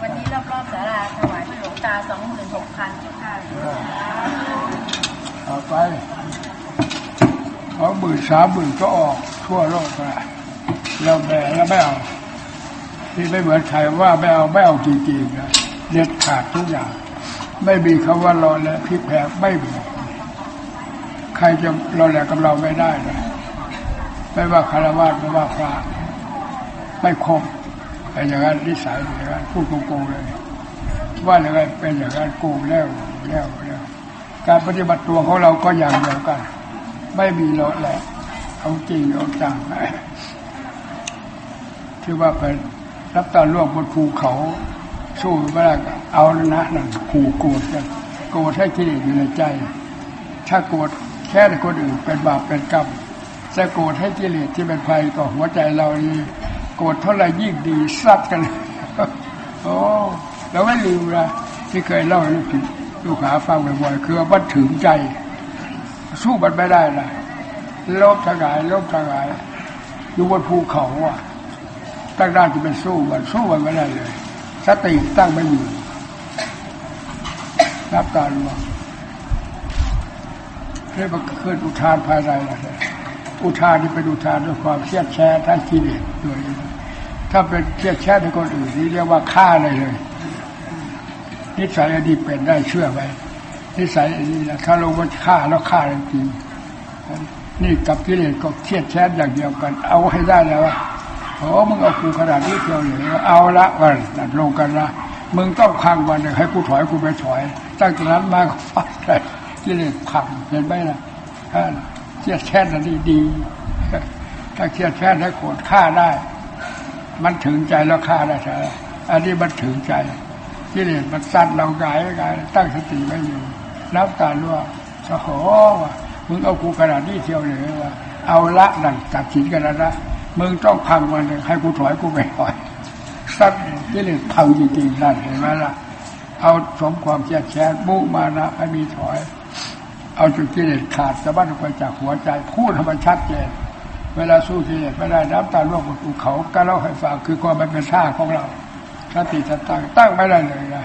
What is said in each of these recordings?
วันนี้รอบรอบๆศาลาถวายพระหลวงตาสองหมื่นหกพันจ้าค่ะต่อไปเขาหมื่นสามหมื่นก็ออกทั่วโลกนะเราแบกแล้วไม่เอาที่ไม่เหมือนใครว่าไม่เอาไม่เอาจริงๆนะเด็ดขาดทุกอย่าง ไม่มีคำว่ารอและพลิกแพลงไม่มี ใครจะรอแหลกับเราไม่ได้นะไม่ว่าคารวะไม่ว่าพระไม่คม เป็นอย่างนั้นนิสัยเป็นอย่างนั้นพูดโกงๆเลยว่าอย่างไรเป็นอย่างนั้นโกูแล้วแล้วแล้วการปฏิบัติตัวของเราก็อย่างเดียวกัน ไม่มีเลอะแหละเอาจริงเอาจังที่ว่าเป็นรับตาล่วงบนภูเขาสู้ไม่ได้เอาแล้วนะนั่นขู่โกรธกันโกรธให้กิเลสอยู่ในใจ ถ้าโกรธแค่คนอื่นเป็นบาปเป็นกรรมจะโกรธให้กิเลสที่เป็นภัยต่อหัวใจเรานี่ โกรธเท่าไหร่ยิ่งดีซัดกัน โอ้เราไม่ลืมนะที่เคยเล่าให้ลูกศิษย์ลูกหาฟังบ่อยๆคือว่ามันถึงใจ สู้มันไม่ได้นะลบทางายลบทางายอยู่บนภูเขาอะตั้งด้านจะเป็นสู้มันสู้มันไม่ได้เลย สติตั้งไม่อยู่รับการลวงเรียกว่าเกิดอุทานภายในนะ อุทานนี่เป็นอุทานด้วยความเครียดแค้ท่านกิเลสด้วยถ้าเป็นเครียดแค้ในคนอื่นนี่เรียกว่าฆ่าเลยเลย นิสัยอันนี้เป็นได้เชื่อไหมนิสัยอันนี้นะถ้าลงมาฆ่าแล้วฆ่าจริงนี่กับกิเลสก็เครียดแค้อย่างเดียวกัน เอาให้ได้แล้วว่าโอ้มึงเอากูขนาดนี้เดียวเลยเอาละวันนัดลงกันละมึงต้องพังวันหนึ่งให้กูถอยกูไม่ถอยตั้งแต่นั้นมาก็ฟัดเลยกิเลสพังเห็นไหมล่ะ เครียดแค้นอันนี้ดี ถ้าเครียดแค้นให้โกรธฆ่าได้ มันถึงใจแล้วฆ่าได้ใช่ไหมอันนี้มันถึงใจกิเลสมันสั่นเรากายกายตั้งสติไม่อยู่น้ำตารั่วสะโหว่ะมึงเอากูขนาดนี้เที่ยวเลยว่ะเอาละนั่นตัดสินกันแล้วนะมึงต้องพังวันให้กูถอยกูไม่ถอยสัตว์กิเลสพังจริงๆนั่นเห็นไหมล่ะ เอาสมความแช่แค้นมุมานะให้มีถอย เอาจุดกิเลสขาดสะบั้นออกไปจากหัวใจ พูดให้มันชัดเจนเวลาสู้กิเลสไม่ได้น้ำตาล่วงบนภูเขาก็เล่าให้ฟังคือความมันเป็นท่าของเราสติสตังตั้งไม่ได้เลยนะ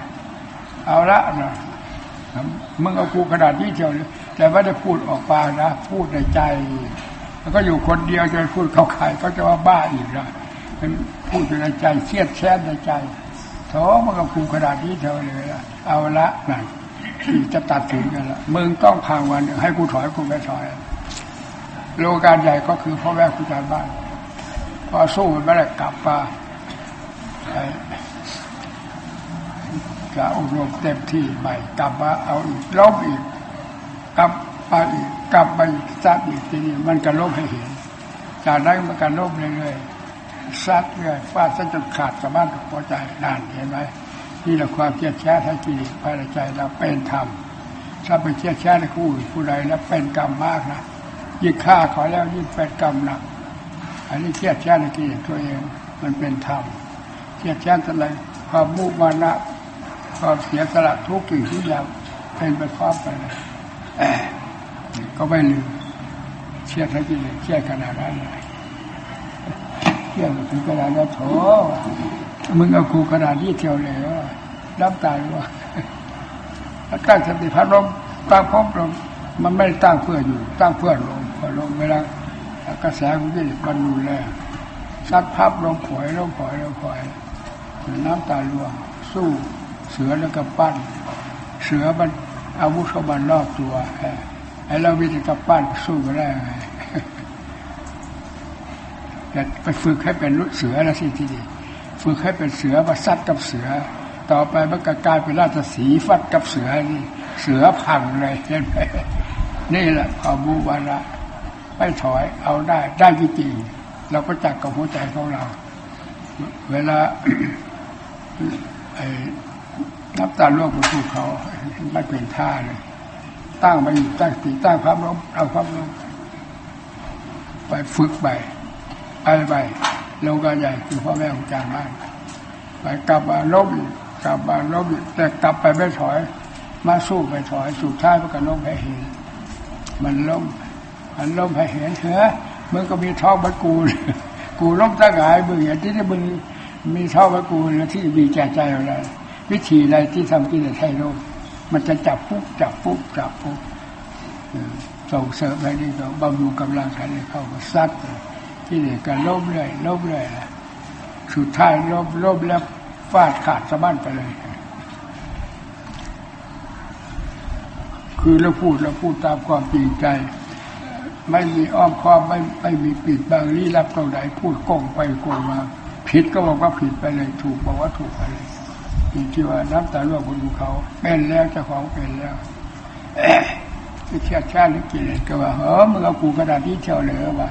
เอาละนะมึงเอากูขนาดนี้เชียวเลยแต่ไม่ได้พูดออกปากนะ พูดในใจ แล้วก็อยู่คนเดียวจะพูดเขาใครก็จะว่าบ้าอีกนะมันพูดอยู่ในใจเครียดแค้นในใจโถมึงเอากูขนาดนี้เชียวเลยนะเอาละนะ ที่จะตัดสินกันละมึงต้องพังวันหนึ่งให้กูถอยกูไม่ถอย โลกาใหญ่ก็คือพ่อแม่ครูอาจารย์บ้านพอสู้มันไม่ได้กลับมาจะอบรมเต็มที่ใหม่กลับมาเอาอีกลบอีกกลับไปอีกกลับไปซัดอีกทีนี้มันก็ลบให้เห็นจากนั้นมันก็ลบเรื่อยๆซัดเรื่อยฟาดซะจนขาดสามารถพอใจนานเห็นไหม นี่แหละความเครียดแค้นให้กิเลสภายในใจเราเป็นธรรมถ้าไปเครียดแค้นในผู้อื่นผู้ใดแล้วเป็นกรรมมากนะยิ่งฆ่าเขาแล้วยิ่งเป็นกรรมหนัก อันนี้เครียดแค้นในกิเลสตัวเองมันเป็นธรรมเครียดแค้นอะไรความมุมานะความเสียสละทุกสิ่งทุกอย่างเป็นไปพร้อมกันเลยก็ไม่ลืมเครียดให้กิเลสเครียดขนาดนั้นเลยเครียดถึงขนาดนั้นโถ มึงเอากูขนาดนี้เที่ยวเลยว่าน้ำตาลว่าตั้งสติพัดลมตั้งพร้อมลมมันไม่ได้ตั้งเพื่ออยู่ ตั้งเพื่อลมเพื่อลมเวลากระแสของกิเลสมันรุนแรงซัดพับลงผอยลงผอยลงผอยน้ำตาลวง สู้เสือแล้วก็ปั้น เสือมันอาวุธเขามันรอบตัวไอ้เราวิธีกับปั้นสู้ไม่ได้ไงแต่ไปฝึกให้เป็นรุ่เสือแล้วสิทีนี้ ฝึกให้เป็นเสือมาซัดกับเสือ ต่อไปมันก็กลายเป็นราชสีฟัดกับเสือนี่เสือพังเลยเห็นไหมนี่แหละความบูวาระไม่ถอยเอาได้ได้จริงเราก็จักกับหัวใจของเรา เวลานับตาล่วงบนภูเขาไม่เป็นท่าเลย ตั้งมาอยู่ตั้งติตั้งความลมเอาความลมไปฝึกไปไปไป ลงกาใหญ่คือพ่อแม่ของจารย์บ้านไปกลับมาล้มกลับมาล้มแต่กลับไปไม่ถอย มาสู้ไปถอยสุดท้ายมันก็ล้มให้เห็น มันล้มมันล้มให้เห็นเถอะมึงก็มีท้องมันกูกูล้มตั้งหลายมึงอย่างที่ที่มึงมีท่ากับกูแล้วที่มีแก่ใจอะไรวิธีใดที่ทำกิเลสให้โลภมันจะจับปุ๊บจับปุ๊บจับปุ๊บส่งเสริมให้นี่ก็บำรุงกำลังให้เข้ามาซัด กิเลสก็ล้มเรื่อยล้มเรื่อยสุดท้ายล้มล้มแล้วฟาดขาดสะบั้นไปเลย คือเราพูดเราพูดตามความจริงใจ ไม่มีอ้อมค้อมไม่ไม่มีปิดบังลี้ลับตรงไหนพูดโกงไปโกงมาผิดก็บอกว่าผิดไปเลย ถูกบอกว่าถูกไปเลยอีกที่ว่าน้ำตาล่วงบนภูเขาเป็นแล้วเจ้าของเป็นแล้วที่เชื่อชาติหรือกิเลสก็ว่าเฮ้อมึงเอากูกระดาษที่เที่ยวเลือว่า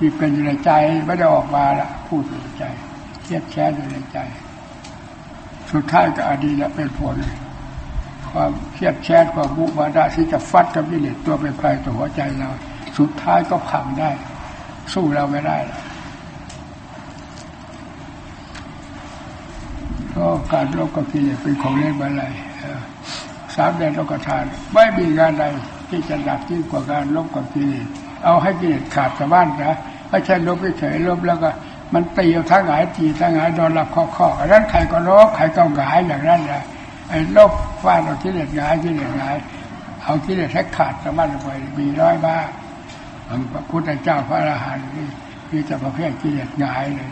มีเป็นอยู่ในใจไม่ได้ออกมาละพูดอยู่ในใจเทียบแช่อยู่ในใจ สุดท้ายก็อดีตละเป็นผล ความเครียดแค้นความบุบาดาที่จะฟัดกับกิเลสตัวเป็นภัยต่อหัวใจเรา สุดท้ายก็พังได้ สู้เราไม่ได้ละก็การลบกับกิเลสเป็นของเล่นบันไลสามแดนโลกทาน ไม่มีงานใดที่จะหนักยิ่งกว่าการลบกับกิเลส เอาให้กิเลสขาดสะบั้นนะไม่ใช่ลบเฉยลบแล้วก็ มันตีเอาทั้งหายตีทั้งหายนอนหลับคอคออันนั้นใครก็ลบใครก็หงายอย่างนั้นนะไอ้ลบฟาดเอากิเลสหงายกิเลสหงายเอากิเลสให้ขาดสะบั้นไปมีร้อยบ้าพระพุทธเจ้าพระอรหันต์นี่มีแต่ประเภทกิเลสหงายเลย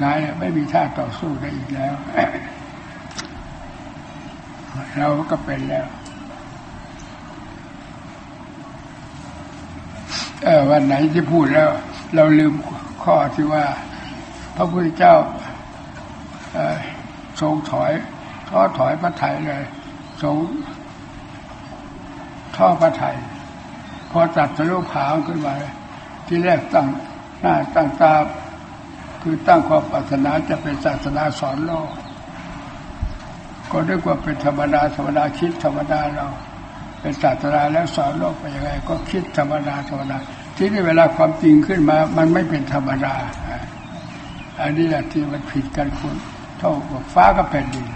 หงายเนี่ยไม่มีท่าต่อสู้ได้อีกแล้ว เราก็เป็นแล้ว เออวันไหนที่พูดแล้ว เราลืมข้อที่ว่า พระพุทธเจ้าทรงถอยท้อถอยพระไทยเลยทรงท่อพระไทยพอตัดสรุปขาวขึ้นมาที่แรกตั้งหน้าตั้งตาคือตั้งความปรารถนาจะเป็นศาสนาสอนโลก ก็นึกว่าเป็นธรรมดาธรรมดาคิดธรรมดาเรา เป็นศาสนาแล้วสอนโลกไปยังไง ก็คิดธรรมดาธรรมดาที่นี่เวลาความจริงขึ้นมา มันไม่เป็นธรรมดาอันนี้แหละที่มันผิดกันคุณเท่ากับฟ้ากับแผ่นดิน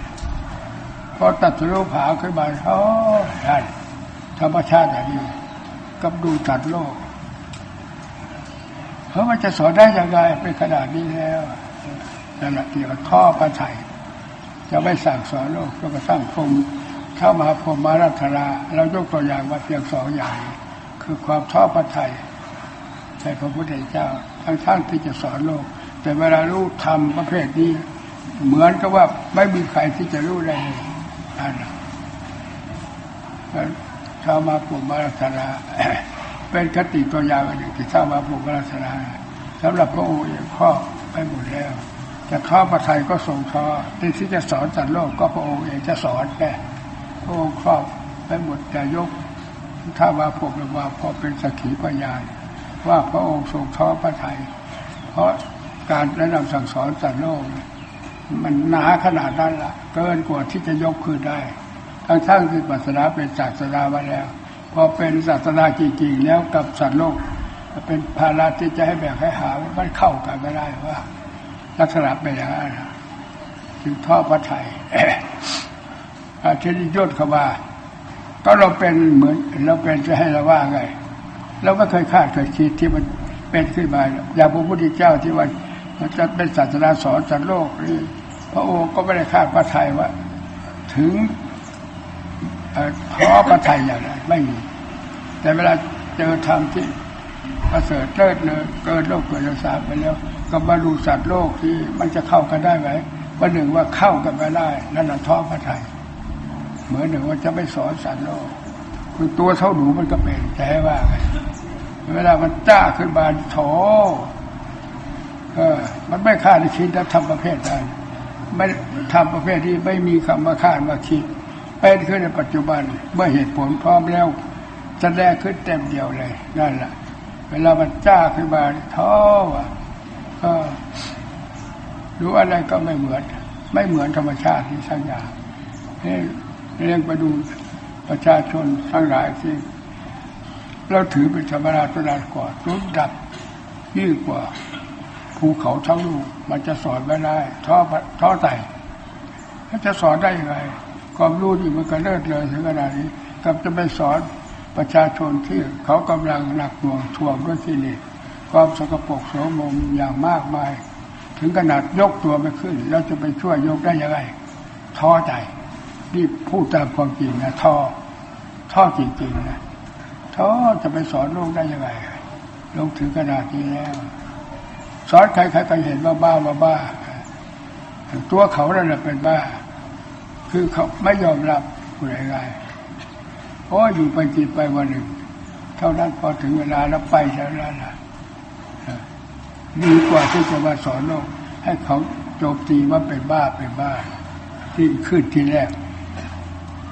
พอตัดรูปผาขึ้นมาโอ้ได้ธรรมชาติอย่างนี้กับดูตัดโลกเพราะมันจะสอนได้ยังไงเป็นขนาดนี้แล้วนั่นแหละที่ว่าท่อประไถจะไม่สั่งสอนโลกก็กระสร้างพรม เข้ามาพรมมารัตนาเรายกตัวอย่างมาเพียงสองอย่าง คือความท่อประไถในพระพุทธเจ้าทั้งท่านที่จะสอนโลก แต่เวลารู้ทำประเภทนี้ เหมือนกับว่าไม่มีใครที่จะรู้ได้เลยนั่นเข้ามาพรมมารัตนาเป็นคติตัวอย่างอันหนึ่งที่เข้ามาปลูกรัศนาสำหรับพระองค์เองครอบไปหมดแล้วจะท้อประไทยก็ทรงท้อที่ที่จะสอนสัตว์โลกก็พระองค์เองจะสอนแก่ พระองค์ครอบไปหมดแต่ยก ถ้าว่าผมว่าพอเป็นสักขีพยานว่าพระองค์ทรงท้อประไทยเพราะการแนะนำสั่งสอนสัตว์โลก มันหนาขนาดนั้นละเกินกว่าที่จะยกขึ้นได้ทั้งทั้งที่ศาสนาเป็นศาสนามาแล้ว พอเป็นศาสนาจริงๆแล้วกับสัตว์โลก เป็นภาระที่จะให้แบกให้หามันเข้ากันไม่ได้ว่า ลักษณะเป็นอย่างนั้นถึงท่อพระไทย อาทิตย์ยศเขาว่าก็เราเป็นเหมือนเราเป็นจะให้เราว่าไง เราไม่เคยคาดเคยคิดที่มันเป็นขึ้นมา อย่างพระพุทธเจ้าที่ว่ามันจะเป็นศาสนาสอนสัตว์โลกนี่พระองค์ก็ไม่ได้คาดพระไทยว่า ถึงท้อพระไทยอย่างนั้นไม่มี แต่เวลาเจอธรรมที่ประเสริฐเลิศเลยเกินโลกเกินสารไปแล้ว ก็บรรลุสัตว์โลกที่มันจะเข้ากันได้ไหมวันหนึ่งว่าเข้ากันไม่ได้นั่นแหละท้อพระไทย เหมือนหนึ่งว่าจะไม่สอนสัตว์โลกคือตัวเท่าหนูมันก็เป็นแต่ว่าเวลามันจ้าขึ้นมาโถเออมันไม่คาดคิดแล้วทำประเภทนั้ไม่ทำประเภทที่ไม่มีคำว่าคาดว่าคิดเป็นขึ้นในปัจจุบันเมื่อเหตุผลพร้อมแล้วแสดงขึ้นเต็มเดียวเลยนั่นแหละเวลามันจ้าขึ้นมาท้อก็รู้อะไรก็ไม่เหมือน ไม่เหมือนธรรมชาติที่สัญญานี่ เรียกไปดูประชาชนทั้งหลายที่เราถือเป็นธรรมราตนานกว่ารุ่นดับยิ่งกว่าภูเขาทั้งลูกมันจะสอนไม่ได้ท้อท้อใจมันจะสอนได้ยังไงความรู้ที่มันก็เลิศเลยถึงขนาดนี้กับจะไปสอนประชาชนที่เขากำลังหนักหน่วงท่วงด้วยกิเลสความสกปรกโสมมอย่างมากมาย ถึงขนาดยกตัวไม่ขึ้น แล้วจะไปช่วยยกได้ยังไงท้อใจ นี่พูดตามความจริงนะท้อท้อจริงๆนะท้อจะไปสอนโลกได้ยังไงลงถึงขนาดนี้แล้วสอนใครใครก็เห็นว่าบ้าว่าบ้าตัวเขานั่นแหละเป็นบ้า คือเขาไม่ยอมรับผู้ใดๆเพราะอยู่ไปกินไปวันหนึ่ง เท่านั้นพอถึงเวลาแล้วไปเท่านั้นล่ะดีกว่าที่จะมาสอนโลกให้เขาโจมตีว่าเป็นบ้าเป็นบ้าที่ขึ้นที่แรก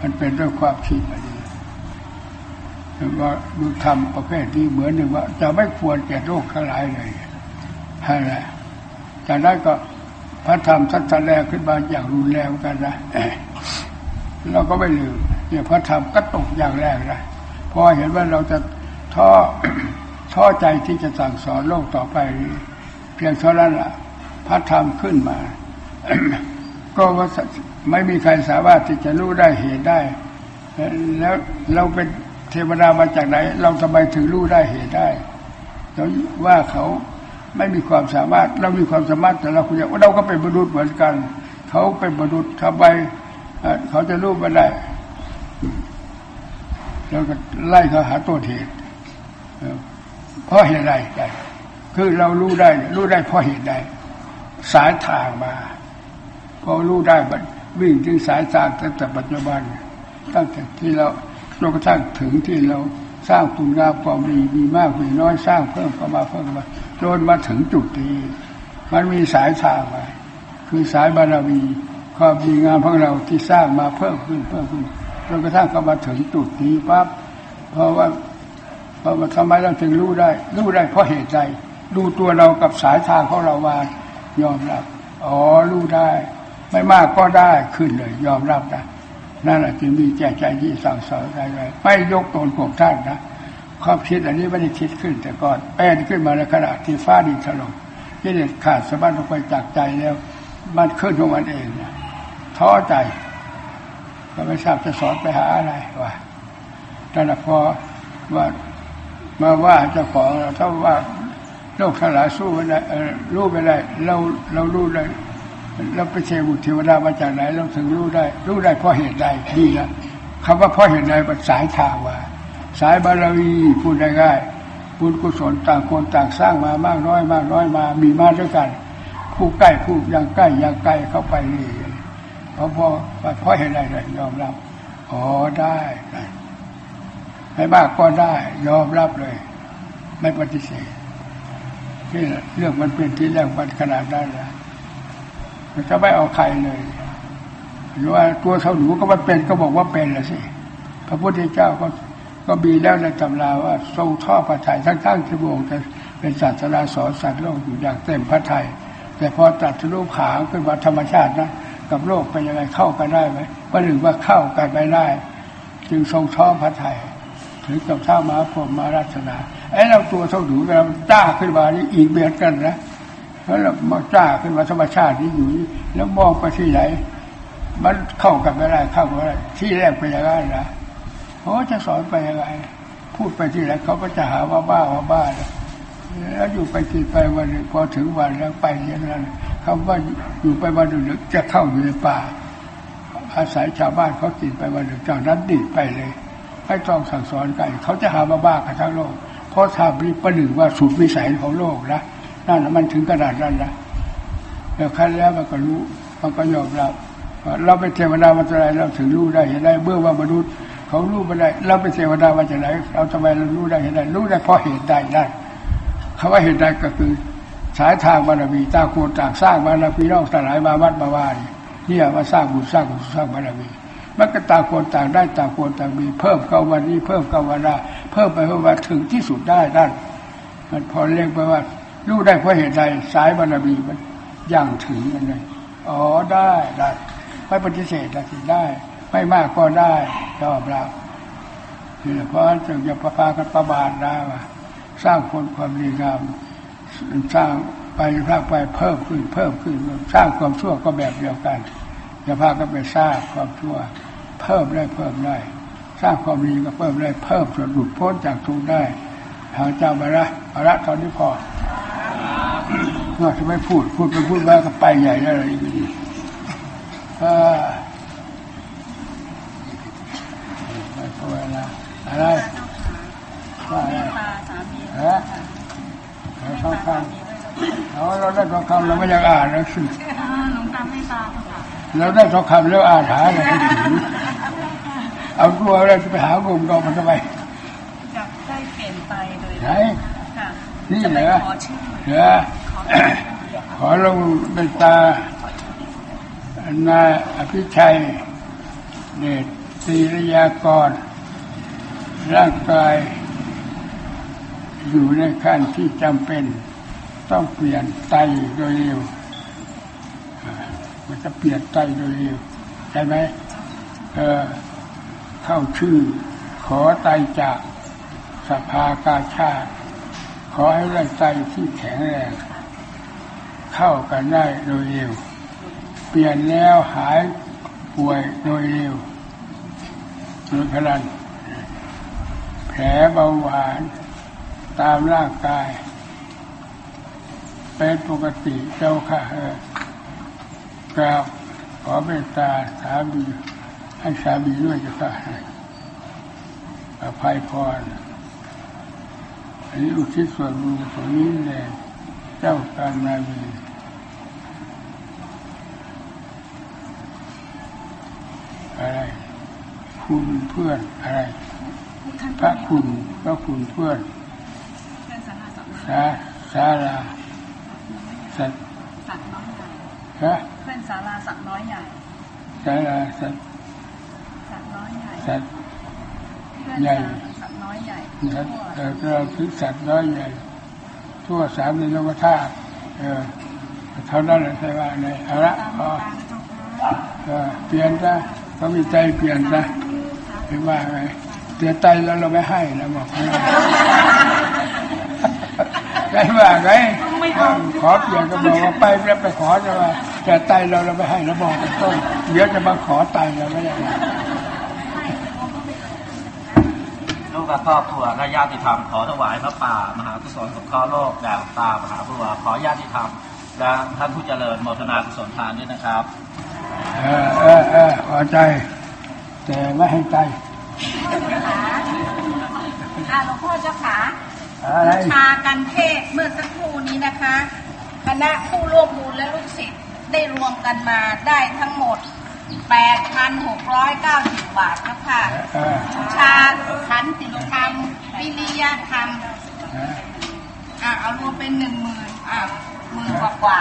มันเป็นด้วยความคิดอันนี้แล้วก็ดูทำประเภทนี้เหมือนหนึ่งว่า จะไม่ควรแก่โลกทั้งหลายเลยอะไรจากนั้นก็พระธรรมทัศนแรงขึ้นมาอย่างรุนแรงกันนะเราก็ไม่ลืมเนี่ยพระธรรมก็ตกอย่างแรกนะพอเห็นว่าเราจะท้อท้อใจที่จะสั่งสอนโลกต่อไป เพียงเท่านั้นละพระธรรมขึ้นมา ก็ว่าไม่มีใครสามารถที่จะรู้ได้เหตุได้ แล้วเราเป็นเทวดามาจากไหน เราทำไมถึงรู้ได้เหตุได้เราว่าเขาไม่มีความสามารถ เรามีความสามารถแต่เราคุณว่าเราก็เป็นมนุษย์เหมือนกัน เขาเป็นมนุษย์ทำไมเขาจะรู้มาได้เราก็ไล่เขาหาตัวเหตุเพราะเหตุใดได้คือเรารู้ได้ รู้ได้เพราะเหตุใดสายทางมา พอรู้ได้มันวิ่งถึงสายทาตั้งแต่ปัจจุบันตั้งแต่ที่เราจนกระทั่งถึงที่เราสร้างคุณงามความดีมีมากมีน้อยสร้างเพิ่มเข้ามาเพิ่มมาจนมาถึงจุดนี้ มันมีสายทางมาคือสายบารมีความดีงามของเราที่สร้างมาเพิ่มขึ้นเพิ่มขึ้นจนกระทั่งเข้ามาถึงจุดนี้ปั๊บเพราะว่าเพราะว่าทำไมเราถึงรู้ได้ รู้ได้เพราะเหตุใดดูตัวเรากับสายทางของเรามายอมรับอ๋อรู้ได้ ไม่มากก็ได้ขึ้นเลย ยอมรับได้นั่นแหละจึงมีแจกใจที่สั่งสอนได้เลยไม่ยกตนข่มท่านนะความคิดอันนี้ไม่ได้คิดขึ้น แต่ก่อนแป้นขึ้นมาในขณะที่ฟ้าดินถล่มที่เด็ดขาดสะบั้นลงไปจากใจแล้ว มันขึ้นของมันเองนะท้อใจก็ไม่ทราบจะสอนไปหาอะไรวะแต่ละพอว่ามาว่าเจ้าของเราถ้าว่าโลกทั้งหลายสู้ไม่ได้รู้ไม่ได้เราเรารู้ได้ เราไปเชบุตรเทวดามาจากไหนเราถึงรู้ได้ รู้ได้เพราะเหตุใดดีนะคำว่าเพราะเหตุใดเป็นสายทางว่า สายบารมีพูดได้ง่ายบุญกุศลต่างคนต่างสร้างมามากน้อยมากน้อยมา มีมาด้วยกัน ผู้ใกล้ผู้ยังใกล้ยังใกล้เข้าไปนี่เพราะเพราะเพราะเหตุใดเลยยอมรับอ๋อได้ไม่มากก็ได้ ยอมรับเลย ไม่ปฏิเสธนี่เรื่องมันเป็นที่แรกมันขนาดนั้นแล้ว จะไม่เอาใครเลย หรือว่าตัวเท่าหนูก็มันเป็นก็บอกว่าเป็นละสิ พระพุทธเจ้าก็ก็มีแล้วในตำราว่าทรงท่อพระทัยทั้งๆที่พระองค์จะเป็นศาสนาสอนสัตว์โลกอยู่อย่างเต็มพระทัยแต่พอตัดรูปขาขึ้นมาธรรมชาตินะกับโลกเป็นยังไงเข้ากันได้ไหมว่าหนึ่งว่าเข้ากันไม่ได้ จึงทรงท่อพระทัยถึงกับเท้ามาพรมมาราชนาไอ้เราตัวเท่าหนูเราจ้าขึ้นมานี่อีกเบียดกันนะ เพราเรามาจ้าขึ้นมาธรรมชาติที่อยู่ แล้วมองไปที่ไหน มันเข้ากันไม่ได้เข้ากันไม่ได้ที่แรกเป็นยังไงนะเขาจะสอนไปยังไงพูดไปที่ไหนเขาก็จะหาว่าบ้าว่าบ้าแล้วอยู่ไปกี่ไปวันหนึ่งพอถึงวันแล้วไปอย่างนั้นคำว่าอยู่ไปวันหนึ่งจะเข้าอยู่ในป่า อาศัยชาวบ้านเขากินไปวันหนึ่งจากนั้นดิบไปเลยไม่ต้องสั่งสอนกัน เขาจะหามาบ้ากันทั้งโลกเพราะทำรีประหนึ่งว่าสุดวิสัยของโลกนะ นั่นมันถึงขนาดนั้นนะแล้วคันแล้วมันก็รู้ มันก็ยอมรับเราเป็นเทวดามาจากไหนเราถึงรู้ได้เห็นได้เมื่อว่ามนุษย์ เขารู้ไมาได้ เราเป็นเทวดามาจากไหนเราทำไมเรารู้ได้เห็นได้รู้ได้เพราะเหตุใดนั่นคำว่าเหตุใดก็คือ สายทางบารมีตาโคตางสร้างบารมีนอกสลายมาวัดมาวานี่ยมาสร้างบุญสร้างบุญสร้างบารมีมันก็ตางคนต่างได้ตางคนต่างมี เพิ่มเข้าวันนี้เพิ่มเข้าวันหน้าเพิ่มไปเพิ่มมาถึงที่สุดได้นั่นมันพอเรียกไปว่า รู้ได้เพราะเหตุใดสายบารมีมันย่างถึงกันเลยอ๋อได้ได้ไม่ปฏิเสธได้ได้ ไม่มากก็ได้ยอมรับนี่เพราะจึงจะประพากันประบาทได้ว่าสร้างคนความดีงามสร้างไปพาไปเพิ่มขึ้นเพิ่มขึ้น สร้างความชั่วก็แบบเดียวกันจะพากันไปสร้างความชั่ว เพิ่มได้เพิ่มได้สร้างความดีก็เพิ่มได้เพิ่มจนหลุดพ้นจากทุกข์ได้ทางเจ้าบาระบาระตอนนี้พอ เราจะไม่พูด พูดไปพูดมาก็ไปใหญ่แล้วอะไรก็ดีเออไม่พอแล้วอะไรว่าอะไรพาสามีฮะเราทองคำเราเราได้ทองคำเราไม่อยากอ่านแล้วสิหลวงตาไม่ตาค่ะเราได้ทองคำแล้วอ่านหาอะไรไม่ถึงเอาตัวอะไรจะไปหากลุ่มเรามันทำไมจะได้เปลี่ยนไปโดยไหนค่ะนี่จะเหรไปอขอชื่อเหรอ ขอลงเป็นตานายอภิชัยเดชศรีรยากร ร่างกาย อยู่ในขั้นที่จำเป็น ต้องเปลี่ยนไตโดยเร็ว มันจะเปลี่ยนไตโดยเร็ว ใช่ไหมเออเข้าชื่อ ขอไตจากสภากาชาติ ขอให้ได้ไตที่แข็งแรง เข้ากันได้โดยเร็ว เปลี่ยนแล้วหายป่วยโดยเร็วโดยพลัน แผลเบาหวานตามร่างกาย เป็นปกติเจ้าค่ะเออกราบขอเมตตาสามีให้สามีด้วยเจ้าค่ะอภัยพรอันนี้อุทิศส่วนบุญส่วนนี้แหละเจ้าการนายเวร อะไร คุณเพื่อนอะไรท่านพระคุณพระคุณเพื่อนเป็นสาราสัตว์สาสาราสัตสัตว์น้อยใหญ่ฮะเพื่อนสาราสัตว์น้อยใหญ่สาราสัตสัตว์น้อยใหญ่สัตเพื่อนใหญ่สัตว์น้อยใหญ่สัตเออเราถึงสัตว์น้อยใหญ่ ทั่วสามในโลกธาตุเออเท่านั้นแหละใช่ว่าไงเอาละตามพอตามเจ้าค่ะเออเปลี่ยนซะ เขามีใจเปลี่ยนซะเห็นว่าไงเสียใจแล้วเราไม่ให้นะบอกได้ว่าไงขอเปลี่ยนก็บอกว่าไปแล้วไปขอจะว่าแต่ไตเราเราไม่ให้แล้วบอกเป็นต้นเดี๋ยวจะมาขอไตเราไม่ได้ลูกและครอบครัวและญาติธรรมขอถวายพระป่ามหากุศลสงเคราะห์โลกแด่หลวตามหาบัวขอญาติธรรมและท่านผู้เจริญโมทนากุศลทานด้วยนะครับ เออเออเออพอใจ แต่ไม่ให้ใจอ่าหลวงพ่อเจ้าขาอะไรชากันเทศเมื่อสักครู่นี้นะคะคณะผู้ร่วมบุญและลูกศิษย์ได้รวมกันมาได้ทั้งหมด 8,690 บาทแล้วค่ะชาขันติธรรม วิริยธรรมเอออ่าเอารวมเป็นหนึ่งหมื่นอ่าหมื่นกว่ากว่า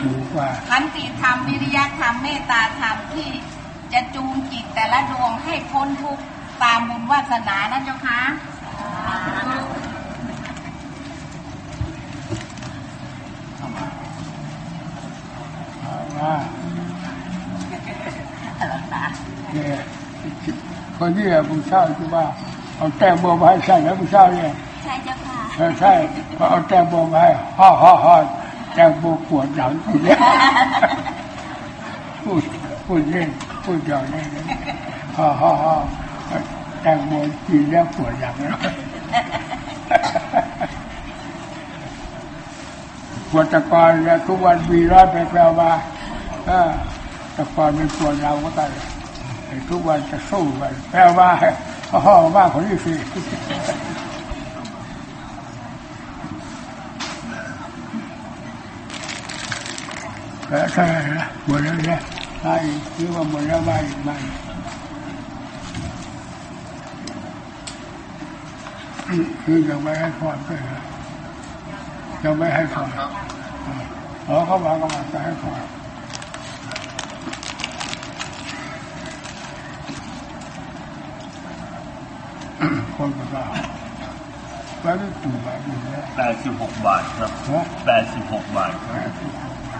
ถูกกว่าขันติธรรมวิริยธรรมเมตตาธรรมที่จะจูงจิตแต่ละดวงให้พ้นทุกข์ตามบุญวาสนานะเจ้าคะเอาว่าเนี่ยคนที่ผู้เช่าที่ว่าเอาแตงโมมาให้ใส่แล้วผู้เช่าเนี่ยใช่เจ้าค่ะใช่ใช่พอเอาแตงโมมาให้ฮ่อฮ่อฮ่อ แตงโมปวดหลังทีเนี้ยพูดพูดเล่นพูดหยอกเล่นฮ่อฮ่อฮ่อแตงโมกินแล้วปวดหลังแล้วปวดตะกอนแล้วทุกวันมีร้อยไปแปลว่าตะกอนเป็นปวดเราก็ตายทุกวันจะสู้กันแปลว่าฮ่อฮ่อว่าคนที่สี่ แล้วเท่ไหร่ละหมดแล้วเนี่ยไอ้คือว่าหมดแล้วไม่ไม่คือยังไม่ให้พรด้วยนะยังไม่ให้พรอ๋อเขาบอกเขาบอกจะให้พรคนก็ว่าไว้ไม่ถูกแบบนี้นะ86บาทครับฮะ86บาทครับ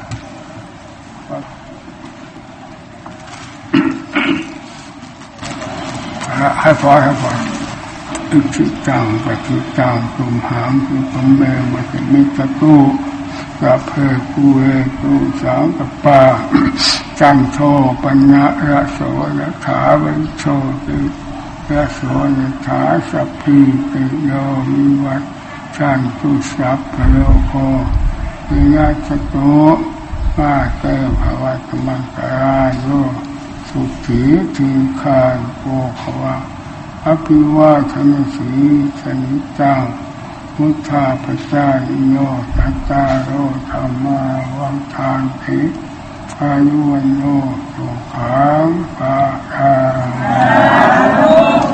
ให้พอให้พออิจิตังปฏิตังตุมหามสุปมเมมัสมิตตุสัพเพอกูเอตุสังกปาจันโทปัญญาระโสยถาวิโชติระโสยถาสัพพิติโยวิวัตชันตุสัพพโลโคปิยาสตุมาเตภาวะตมังกาโย สุขีทีคายโกภวะอภิวาชนสีชนิจังพุทธาปจายโยตัตาโรธรรมาวังทานทิอายุวันโยสุขังปาคาร